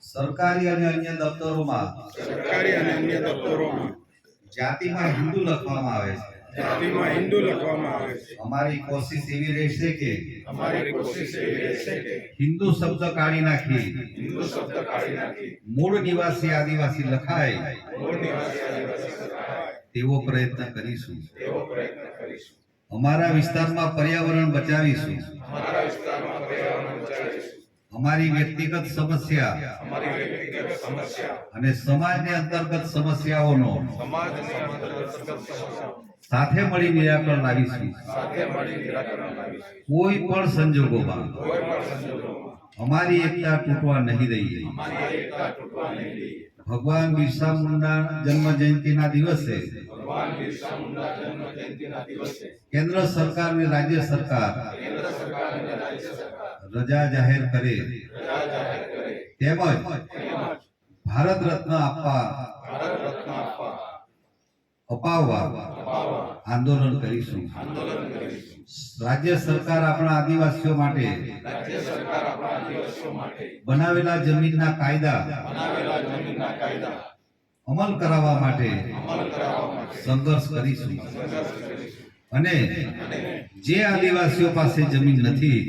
સરકારી અને અન્ય દફતરોમાં. સરકારી અને અન્ય દફતરોમાં. જાતિમાં હિન્દુ લખવામાં આવે છે. જાતિમાં હિન્દુ લખવામાં આવે છે. અમારી કોશિશ એવી રહેશે કે અમારી કોશિશ એવી રહેશે કે હિન્દુ શબ્દ કાઢી નાખી. હિન્દુ શબ્દ કાઢી નાખી. મૂળ નિવાસી આદિવાસી લખાય. મૂળ નિવાસી આદિવાસી તેવો પ્રયત્ન કરીશું. તેવો પ્રયત્ન કરીશું. અમારા વિસ્તારમાં પર્યાવરણ બચાવીશું. અમારા વિસ્તારમાં પર્યાવરણ બચાવીશું. અમારી વ્યક્તિગત સમસ્યા અમારી વ્યક્તિગત સમસ્યા અને સમાજની અંતર્ગત સમસ્યાઓનો સમાજની અંતર્ગત સમસ્યાઓ સાથે મળી નિરાકરણ લાવીશું. સાથે મળી નિરાકરણ લાવીશું. કોઈ પણ સંજોગોમાં કોઈ પણ સંજોગોમાં અમારી એકતા તૂટવા નહીં દઈએ. અમારી એકતા તૂટવા નહીં દઈએ. ભગવાન બિરસા મુંડા જન્મ જયંતિના દિવસે ભગવાન બિરસા મુંડા જન્મ જયંતિના દિવસે કેન્દ્ર સરકાર અને રાજ્ય સરકાર કેન્દ્ર સરકાર અને રાજ્ય સરકાર રજા જાહેર કરે. તેમજ ભારત રત્ન આપવા. અપાવવા. આંદોલન કરીશું. રાજ્ય સરકાર આપણા આદિવાસીઓ માટે બનાવેલા જમીનના કાયદા અમલ કરાવવા માટે સંઘર્ષ કરીશું. અને જે આદિવાસીઓ પાસે જમીન નથી,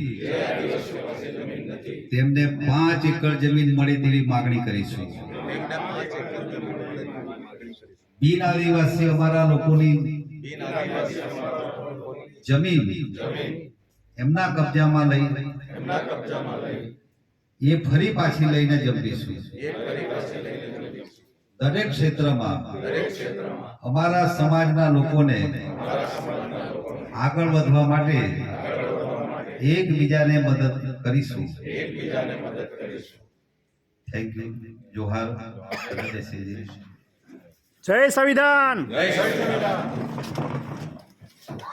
તેમને પાંચ એકર જમીન મળે તેવી માગણી કરીશું. બિન આદિવાસી અમારા લોકોની જમીન એમના કબજામાં લઈ, એ ફરી પાછી લઈને જમીશું દરેક ક્ષેત્રમાં અમારા સમાજના લોકોને અમારા સમાજના લોકોને આગળ વધવા માટે એકબીજાને મદદ કરીશું. એકબીજાને મદદ કરીશું. થેન્ક યુ જોહાર જય શ્રી કૃષ્ણ. જય સંવિધાન. જય સંવિધાન.